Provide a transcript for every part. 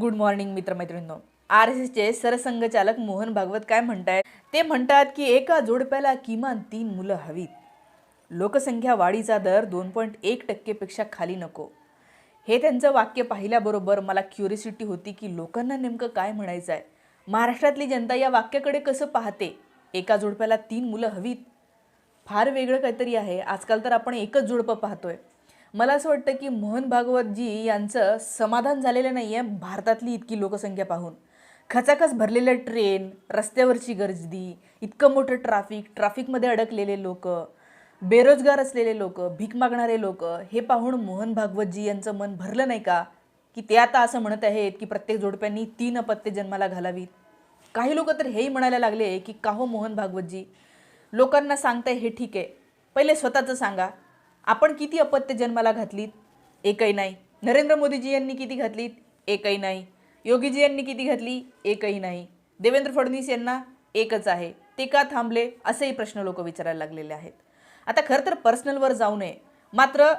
Good morning मित्रमैत्रिणींनो. R S एसचे सरसंघचालक मोहन भागवत काय म्हणतायत ते म्हणतात की एका जोडप्याला किमान तीन मुलं हवीत. लोकसंख्या वाढीचा दर दोन पॉईंट एक टक्केपेक्षा खाली नको. हे त्यांचं वाक्य पाहिल्याबरोबर मला क्युरिसिटी होती की लोकांना नेमकं काय म्हणायचं आहे महाराष्ट्रातली जनता या वाक्याकडे कसं पाहते? एका जोडप्याला तीन मुलं हवीत? फार वेगळं काहीतरी आहे. आजकाल तर आपण एकच जोडपं पाहतोय. मला असं वाटतं की मोहन भागवतजी यांचं समाधान झालेलं नाही आहे भारतातली इतकी लोकसंख्या पाहून. खचाखच भरलेल्या ट्रेन रस्त्यावरची गर्दी इतकं मोठं ट्राफिक ट्राफिकमध्ये अडकलेले लोक बेरोजगार असलेले लोक भीक मागणारे लोक हे पाहून मोहन भागवतजी यांचं मन भरलं नाही का? की ते आता असं म्हणत आहेत की प्रत्येक जोडप्यांनी तीन अपत्ये जन्माला घालावीत. काही लोक तर हेही म्हणायला लागले की का हो मोहन भागवतजी लोकांना सांगताय हे ठीक आहे. पहिले स्वतःचं सांगा. आपण किती अपत्य जन्माला घातलीत? एकही नाही. नरेंद्र मोदीजी यांनी किती घातलीत? एकही नाही. योगीजी यांनी किती घातली? एकही नाही. देवेंद्र फडणवीस यांना एकच आहे. ते का थांबले? असेही प्रश्न लोक विचारायला लागलेले आहेत. आता खरं तर पर्सनलवर जाऊ नये. मात्र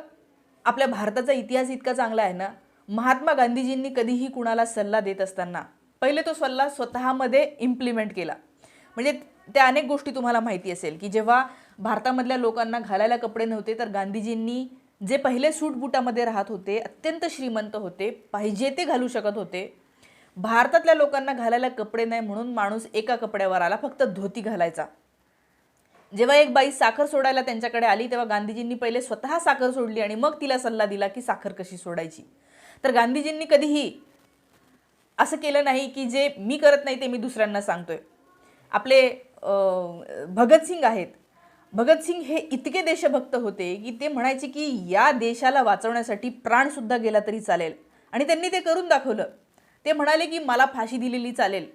आपल्या भारताचा इतिहास इतका चांगला आहे ना? महात्मा गांधीजींनी कधीही कुणाला सल्ला देत असताना पहिले तो सल्ला स्वतःमध्ये इम्प्लिमेंट केला. म्हणजे त्या अनेक गोष्टी तुम्हाला माहिती असेल की जेव्हा भारतामधल्या लोकांना घालायला कपडे नव्हते तर गांधीजींनी जे पहिले सूट बुटामध्ये राहत होते अत्यंत श्रीमंत होते पाहिजे ते घालू शकत होते. भारतातल्या लोकांना घालायला कपडे नाही म्हणून माणूस एका कपड्यावर आला फक्त धोती घालायचा. जेव्हा एक बाई साखर सोडायला त्यांच्याकडे आली तेव्हा गांधीजींनी पहिले स्वतः साखर सोडली आणि मग तिला सल्ला दिला की साखर कशी सोडायची. तर गांधीजींनी कधीही असं केलं नाही की जे मी करत नाही ते मी दुसऱ्यांना सांगतोय. आपले भगतसिंग आहेत भगतसिंग हे इतके देशभक्त होते की ते म्हणायचे की या देशाला वाचवण्यासाठी प्राणसुद्धा गेला तरी चालेल. आणि त्यांनी ते करून दाखवलं. ते म्हणाले की मला फाशी दिलेली चालेल.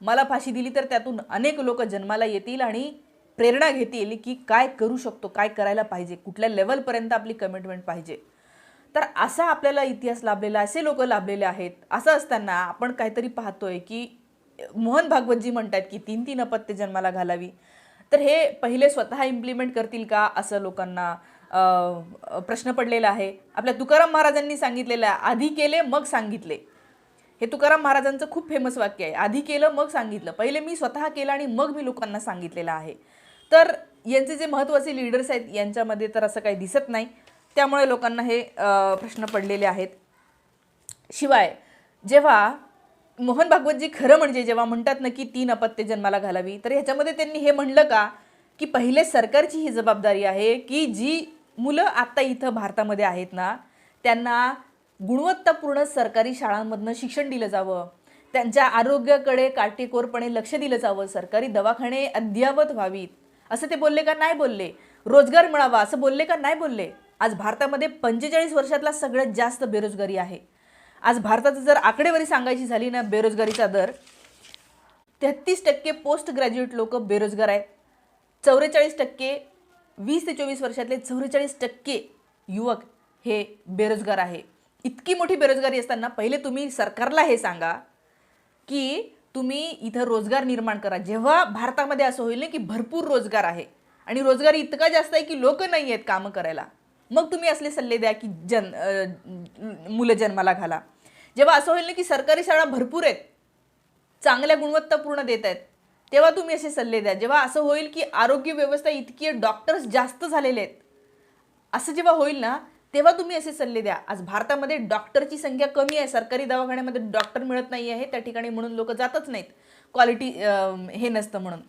मला फाशी दिली तर त्यातून अनेक लोक जन्माला येतील आणि प्रेरणा घेतील की काय करू शकतो काय करायला पाहिजे कुठल्या लेवलपर्यंत आपली कमिटमेंट पाहिजे. तर असा आपल्याला इतिहास लाभलेला असे लोक लाभलेले आहेत. असं असताना आपण काहीतरी पाहतोय की मोहन भागवतजी म्हणतात की तीन तीन अपत्य जन्माला घालावी. तर हे पहिले स्वतः इम्प्लिमेंट करतील का असं लोकांना प्रश्न पडलेला आहे. आपल्या तुकाराम महाराजांनी सांगितलेलं आहे आधी केले मग सांगितले. हे तुकाराम महाराजांचं खूप फेमस वाक्य आहे. आधी केलं मग सांगितलं. पहिले मी स्वतः केलं आणि मग मी लोकांना सांगितलेलं आहे. तर यांचे जे महत्त्वाचे लीडर्स आहेत यांच्यामध्ये तर असं काही दिसत नाही. त्यामुळे लोकांना हे प्रश्न पडलेले आहेत. शिवाय जेव्हा मोहन भागवतजी खरं म्हणजे जेव्हा म्हणतात ना की तीन अपत्य जन्माला घालावी तर ह्याच्यामध्ये त्यांनी हे म्हणलं का की पहिले सरकारची ही जबाबदारी आहे की जी मुलं आत्ता इथं भारतामध्ये आहेत ना त्यांना गुणवत्तापूर्ण सरकारी शाळांमधनं शिक्षण दिलं जावं त्यांच्या आरोग्याकडे काटेकोरपणे लक्ष दिलं जावं सरकारी दवाखाने अद्ययावत व्हावीत. असं ते बोलले का नाही बोलले? रोजगार मिळावा असं बोलले का नाही बोलले? आज भारतामध्ये पंचेचाळीस वर्षातला सगळ्यात जास्त बेरोजगारी आहे. आज भारताचं जर आकडेवारी सांगायची झाली ना बेरोजगारीचा दर तेहत्तीस टक्के पोस्ट ग्रॅज्युएट लोक बेरोजगार आहेत. चौवेचाळीस टक्के वीस ते चोवीस वर्षातले चौवेचाळीस टक्के युवक हे बेरोजगार आहे. इतकी मोठी बेरोजगारी असताना पहिले तुम्ही सरकारला हे सांगा की तुम्ही इथं रोजगार निर्माण करा. जेव्हा भारतामध्ये असं होईल ना की भरपूर रोजगार आहे आणि रोजगार इतका जास्त आहे की लोक नाही आहेत कामं करायला. मग तुम्ही असले सल्ले द्या की जन मुलं जन्माला घाला. जेव्हा असं होईल ना की सरकारी शाळा भरपूर आहेत चांगल्या गुणवत्तापूर्ण देत आहेत तेव्हा तुम्ही असे सल्ले द्या. जेव्हा असं होईल की आरोग्य व्यवस्था इतकी डॉक्टर्स जास्त झालेले आहेत असं जेव्हा होईल ना तेव्हा तुम्ही असे सल्ले द्या. आज भारतामध्ये डॉक्टरची संख्या कमी आहे सरकारी दवाखान्यामध्ये डॉक्टर मिळत नाही आहे त्या ठिकाणी म्हणून लोक जातच नाहीत. क्वालिटी हे नसतं म्हणून.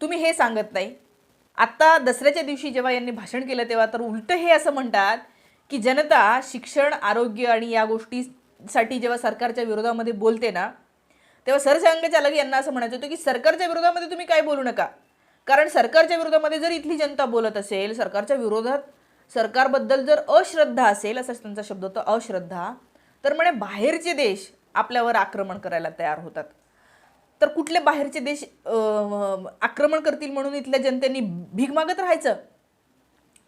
तुम्ही हे सांगत नाही. आत्ता दसऱ्याच्या दिवशी जेव्हा यांनी भाषण केलं तेव्हा तर उलटं हे असं म्हणतात की जनता शिक्षण आरोग्य आणि या गोष्टीसाठी जेव्हा सरकारच्या विरोधामध्ये बोलते ना तेव्हा सरसंघचालक यांना असं म्हणायचं होतं की सरकारच्या विरोधामध्ये तुम्ही काय बोलू नका. कारण सरकारच्या विरोधामध्ये जर इथली जनता बोलत असेल सरकारच्या विरोधात सरकारबद्दल जर अश्रद्धा असेल असा त्यांचा शब्द होता अश्रद्धा तर म्हणे बाहेरचे देश आपल्यावर आक्रमण करायला तयार होतात. तर कुठले बाहेरचे देश आक्रमण करतील म्हणून इथल्या जनतेने भीक मागत राहायचं?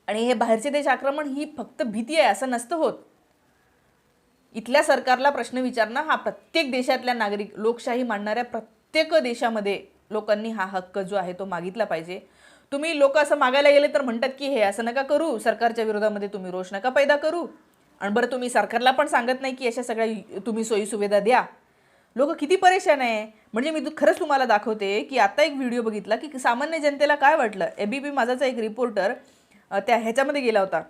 आणि हे बाहेरचे देश आक्रमण ही फक्त भीती आहे असं नसतं होत. इथल्या सरकारला प्रश्न विचारणं हा प्रत्येक देशातल्या नागरिक लोकशाही मांडणाऱ्या प्रत्येक देशामध्ये लोकांनी हा हक्क जो आहे तो मागितला पाहिजे. तुम्ही लोक असं मागायला गेले तर म्हणतात की हे असं नका करू सरकारच्या विरोधामध्ये तुम्ही रोष नका पैदा करू. आणि बरं तुम्ही सरकारला पण सांगत नाही की अशा सगळ्या तुम्ही सोयी सुविधा द्या. लोक किती परेशान आहे. म्हणजे मी तू खरंच तुम्हाला दाखवते की आता एक व्हिडिओ बघितला की सामान्य जनतेला काय वाटलं? एबीपी माझाचा एक रिपोर्टर त्या ह्याच्यामध्ये गेला होता.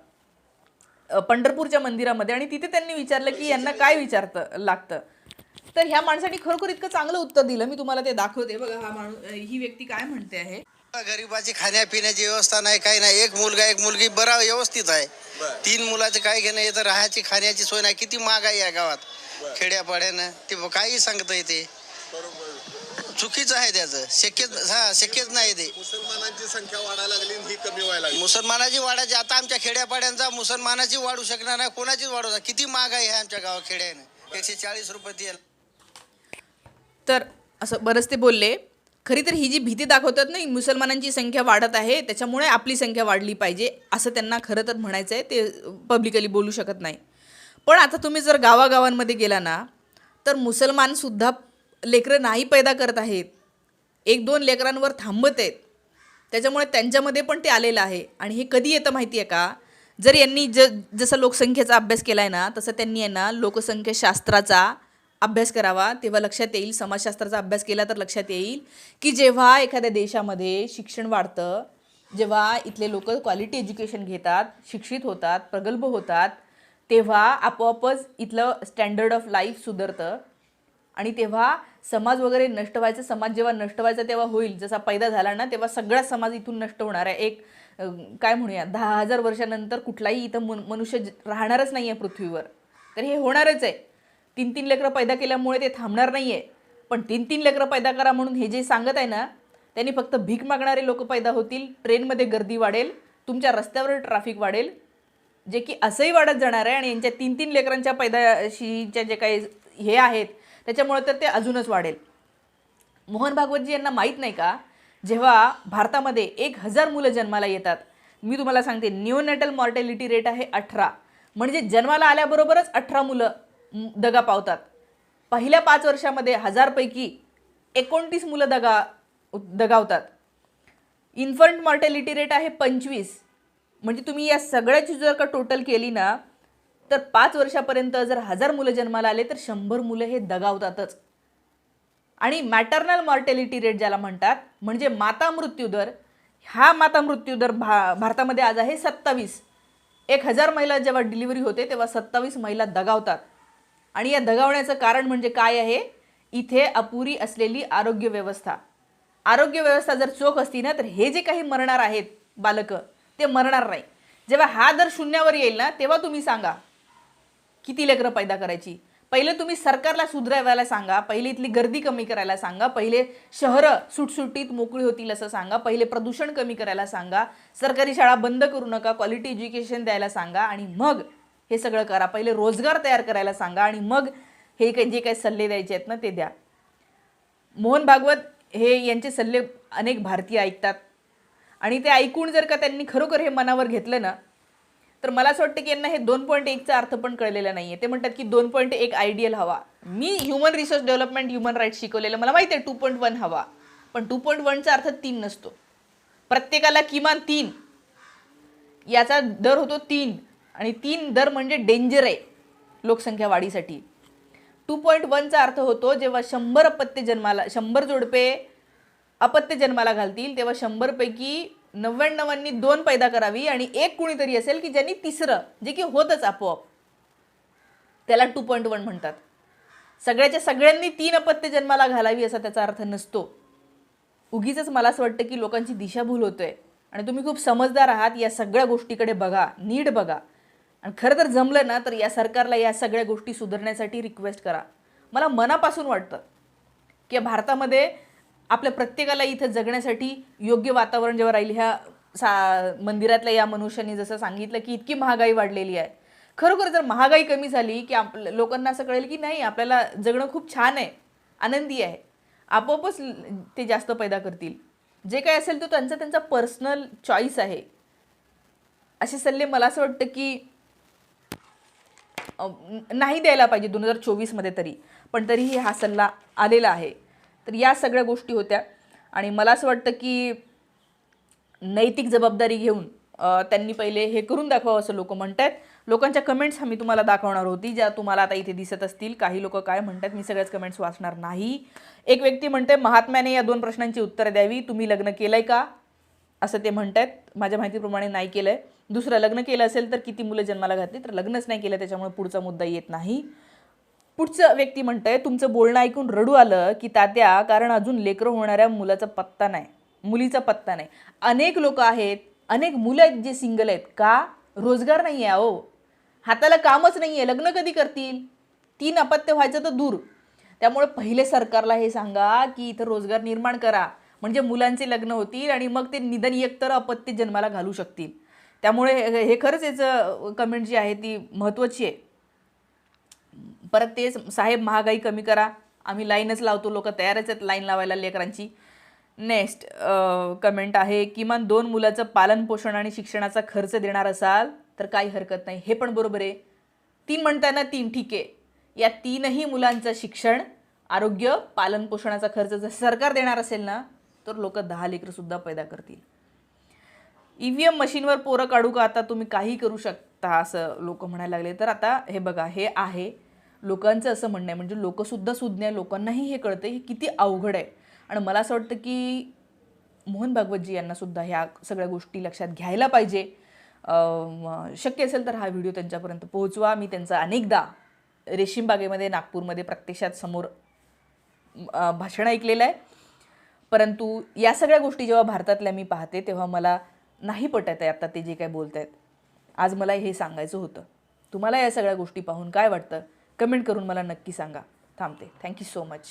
पंढरपूरच्या मंदिरामध्ये आणि तिथे त्यांनी विचारलं की यांना काय विचारतं लागतं. तर ह्या माणसाने खरोखर इतकं चांगलं उत्तर दिलं. मी तुम्हाला ते दाखवते. बघा हा माणूस ही व्यक्ती काय म्हणते आहे? गरिबाची खाण्यापिण्याची व्यवस्था नाही काही नाही. एक मुलगा एक मुलगी बरा व्यवस्थित आहे. तीन मुलाचं काय घेणं येतं राहायची खाण्याची सोय नाही. किती महागाई आहे गावात. खेड्यापाड्यानं ते काही सांगता येते चुकीचं आहे त्याचं. शक्यच हा शक्यच नाही ते. मुसलमानांची संख्या वाढायला लागली आणि ही कमी व्हायला लागली. मुसलमानाची वाढायची. आता आमच्या खेड्यापाड्यांचा मुसलमानाची वाढू शकणार नाही कोणाचीच वाढू शकणार किती महागाई आहे आमच्या गावात खेड्यानं. एकशे चाळीस रुपये तेल. तर असं बरंच ते बोलले. खरी तर ही जी भीती दाखवतात ना ही मुसलमानांची संख्या वाढत आहे त्याच्यामुळे आपली संख्या वाढली पाहिजे असं त्यांना खरं तर म्हणायचं आहे ते पब्लिकली बोलू शकत नाही. पण आता तुम्ही जर गावागावांमध्ये गेला ना तर मुसलमानसुद्धा लेकरं नाही पैदा करत आहेत. एक दोन लेकरांवर थांबत आहेत. त्याच्यामुळे त्यांच्यामध्ये पण ते आलेलं आहे. आणि हे कधी येतं माहिती आहे का? जर यांनी ज जसं लोकसंख्येचा अभ्यास केला आहे ना तसं त्यांनी आहे ना लोकसंख्याशास्त्राचा अभ्यास करावा. तेव्हा लक्षात येईल समाजशास्त्राचा अभ्यास केला तर लक्षात येईल की जेव्हा एखाद्या देशामध्ये शिक्षण वाढतं जेव्हा इथले लोक क्वालिटी एज्युकेशन घेतात शिक्षित होतात प्रगल्भ होतात तेव्हा आपोआपच इथलं स्टँडर्ड ऑफ लाईफ सुधारतं. आणि तेव्हा समाज वगैरे नष्ट व्हायचा समाज जेव्हा नष्ट व्हायचा तेव्हा होईल. जसा पैदा झाला ना तेव्हा सगळा समाज इथून नष्ट होणार आहे. एक काय म्हणूया दहा हजार वर्षानंतर कुठलाही इथं मन मनुष्य ज- राहणारच नाही आहे पृथ्वीवर. तर हे होणारच आहे. तीन तीन लेकरं पैदा केल्यामुळे ते थांबणार नाही आहे पण तीन तीन लेकरं पैदा करा म्हणून हे जे सांगत आहे ना त्यांनी फक्त भीक मागणारे लोक पैदा होतील ट्रेनमध्ये गर्दी वाढेल तुमच्या रस्त्यावर ट्रॅफिक वाढेल जे की असंही वाढत जाणार आहे आणि यांच्या तीन तीन लेकरांच्या पैदाशीच्या जे काही हे आहेत त्याच्यामुळे तर ते अजूनच वाढेल. मोहन भागवतजी यांना माहीत नाही का जेव्हा भारतामध्ये एक हजार मुलं जन्माला येतात मी तुम्हाला सांगते न्यूनॅटल मॉर्टॅलिटी रेट आहे अठरा. म्हणजे जन्माला आल्याबरोबरच अठरा मुलं दगा पावतात. पहिल्या पाच वर्षामध्ये हजारपैकी एकोणतीस मुलं दगा दगावतात. इन्फंट मॉर्टॅलिटी रेट आहे पंचवीस. म्हणजे तुम्ही या सगळ्याची जर का टोटल केली ना तर पाच वर्षापर्यंत जर हजार मुलं जन्माला आले तर शंभर मुलं हे दगावतातच. आणि मॅटर्नल मॉर्टॅलिटी रेट ज्याला म्हणतात म्हणजे माता मृत्यूदर हा माता मृत्यूदर भा भारतामध्ये आज आहे सत्तावीस. एक हजार महिला जेव्हा डिलिव्हरी होते तेव्हा सत्तावीस महिला दगावतात. आणि या दगावण्याचं कारण म्हणजे काय आहे? इथे अपुरी असलेली आरोग्य व्यवस्था. आरोग्य व्यवस्था जर चोख असती ना तर हे जे काही मरणार आहेत बालकं ते मरणार नाही. जेव्हा हा दर शून्यावर येईल ना तेव्हा तुम्ही सांगा किती लेकरं पैदा करायची? पहिले तुम्ही सरकारला सुधरावायला सांगा पहिले इथली गर्दी कमी करायला सांगा पहिले शहरं सुटसुटीत मोकळी होतील असं सांगा पहिले प्रदूषण कमी करायला सांगा सरकारी शाळा बंद करू नका क्वालिटी एज्युकेशन द्यायला सांगा आणि मग हे सगळं करा. पहिले रोजगार तयार करायला सांगा आणि मग हे काही जे काही सल्ले द्यायचे आहेत ना ते द्या. मोहन भागवत हे यांचे सल्ले अनेक भारतीय ऐकतात. आणि ते ऐकून जर का त्यांनी खरोखर हे मनावर घेतलं ना तर मला असं वाटतं की यांना हे दोन पॉईंट एकचा अर्थ पण कळलेला नाही आहे ते म्हणतात की दोन पॉईंट एक आयडियल हवा. मी human resource development human rights शिकवलेलं. मला माहिती आहे टू पॉईंट वन हवा. पण टू पॉईंट वनचा अर्थ तीन नसतो. प्रत्येकाला किमान तीन. याचा दर होतो तीन. आणि तीन दर म्हणजे डेंजर आहे लोकसंख्या वाढीसाठी. टू पॉईंट वनचा अर्थ होतो जेव्हा शंभर अपत्य जन्माला शंभर जोडपे अपत्य जन्माला घालतील तेव्हा शंभरपैकी नव्याण्णवांनी दोन पैदा करावी आणि एक कुणीतरी असेल की ज्यांनी तिसरं जे की होतच आपोआप. त्याला टू पॉईंट वन म्हणतात. सगळ्याच्या सगळ्यांनी तीन अपत्य जन्माला घालावी असा त्याचा अर्थ नसतो. उगीच मला असं वाटतं की लोकांची दिशाभूल होतोय. आणि तुम्ही खूप समजदार आहात या सगळ्या गोष्टीकडे बघा नीट बघा. आणि खरं तर जमलं ना तर या सरकारला या सगळ्या गोष्टी सुधारण्यासाठी रिक्वेस्ट करा. मला मनापासून वाटतं की भारतामध्ये आपल्या प्रत्येकाला इथं जगण्यासाठी योग्य वातावरण जेव्हा राहील ह्या सा मंदिरातल्या या मनुष्याने जसं सांगितलं की इतकी महागाई वाढलेली आहे. खरोखर जर महागाई कमी झाली की आप लोकांना असं कळेल की नाही आपल्याला जगणं खूप छान आहे आनंदी आहे. आपोआपच ते जास्त पैदा करतील. जे काही असेल तो त्यांचा त्यांचा पर्सनल चॉईस आहे. असे सल्ले मला असं वाटतं की नाही द्यायला पाहिजे दोन हजार चोवीसमध्ये तरी पण तरीही हा सल्ला आलेला आहे. तर या सगळ्या गोष्टी होत्या. आणि मला असं वाटतं की नैतिक जबाबदारी घेऊन त्यांनी पहिले हे करून दाखवावं असं लोक आहेत लोकांच्या कमेंट्स मी तुम्हाला दाखवणार होती ज्या तुम्हाला आता इथे दिसत असतील. काही लोक काय म्हणतात मी सगळ्याच कमेंट्स वाचणार नाही. एक व्यक्ती म्हणते महात्म्याने या दोन प्रश्नांची उत्तरं द्यावी तुम्ही लग्न केलंय का? असं ते म्हणत आहेत माझ्या माहितीप्रमाणे नाही केलंय. दुसरं लग्न केलं असेल तर किती मुलं जन्माला घातली? तर लग्नच नाही केलं त्याच्यामुळे पुढचा मुद्दा येत नाही. पुढचं व्यक्ती म्हणतंय तुमचं बोलणं ऐकून रडू आलं की तात्या कारण अजून लेकरं होणाऱ्या मुलाचा पत्ता नाही मुलीचा पत्ता नाही. अनेक लोक आहेत अनेक मुलं आहेत जे सिंगल आहेत. का? रोजगार नाही आहे अहो. हाताला कामच नाही आहे लग्न कधी करतील? तीन अपत्य व्हायचं तर दूर. त्यामुळे पहिले सरकारला हे सांगा की इथं रोजगार निर्माण करा. म्हणजे मुलांचे लग्न होतील आणि मग ते निधन एकतर अपत्य जन्माला घालू शकतील. त्यामुळे हे हे खरंच याचं कमेंट जी आहे ती महत्त्वाची आहे. परत तेच साहेब महागाई कमी करा. आम्ही लाईनच लावतो. लोक तयारच आहेत लाईन लावायला लेकरांची. नेक्स्ट कमेंट आहे किमान दोन मुलाचं पालनपोषण आणि शिक्षणाचा खर्च देणार असाल तर काही हरकत नाही. हे पण बरोबर आहे. तीन म्हणताना तीन ठीक आहे. या तीनही मुलांचं शिक्षण आरोग्य पालन पोषणाचा खर्च जर सरकार देणार असेल ना तर लोक दहा लेकरंसुद्धा पैदा करतील. ई व्ही एम मशीनवर पोरं काढू का? आता तुम्ही काही करू शकता असं लोक म्हणायला लागले. तर आता हे बघा हे आहे लोकांचं असं म्हणणं आहे. म्हणजे लोकसुद्धा सुज्ञ आहे लोकांनाही हे कळतं हे किती अवघड आहे. आणि मला असं वाटतं की मोहन भागवतजी यांनासुद्धा ह्या सगळ्या गोष्टी लक्षात घ्यायला पाहिजे. शक्य असेल तर हा व्हिडिओ त्यांच्यापर्यंत पोहोचवा. मी त्यांचा अनेकदा रेशीमबागेमध्ये नागपूरमध्ये प्रत्यक्षात समोर भाषण ऐकलेलं आहे. परंतु या सगळ्या गोष्टी जेव्हा भारतातल्या मी पाहते तेव्हा मला नाही पटत आहे आत्ता ते जे काय बोलत आहेत आज मला हे सांगायचं होतं. तुम्हाला या सगळ्या गोष्टी पाहून काय वाटतं? कमेंट करून मला नक्की सांगा. थांबते. Thank you so much